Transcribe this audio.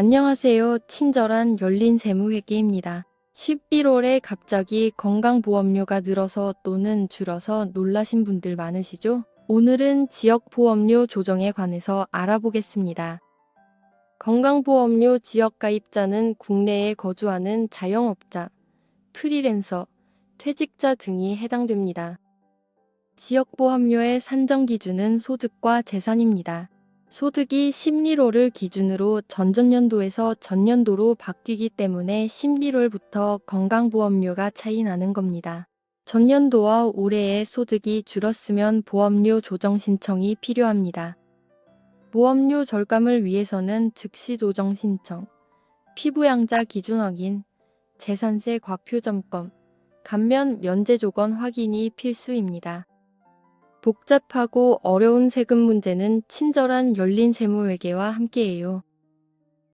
안녕하세요. 친절한 열린 세무회계입니다. 11월에 갑자기 건강보험료가 늘어서 또는 줄어서 놀라신 분들 많으시죠? 오늘은 지역보험료 조정에 관해서 알아보겠습니다. 건강보험료 지역가입자는 국내에 거주하는 자영업자, 프리랜서, 퇴직자 등이 해당됩니다. 지역보험료의 산정 기준은 소득과 재산입니다. 소득이 심리로를 기준으로 전전년도에서 전년도로 바뀌기 때문에 심리롤부터 건강보험료가 차이 나는 겁니다. 전년도와 올해의 소득이 줄었으면 보험료 조정 신청이 필요합니다. 보험료 절감을 위해서는 즉시 조정 신청, 피부양자 기준 확인, 재산세 과표 점검, 감면 면제 조건 확인이 필수입니다. 복잡하고 어려운 세금 문제는 친절한 열린 세무회계와 함께해요.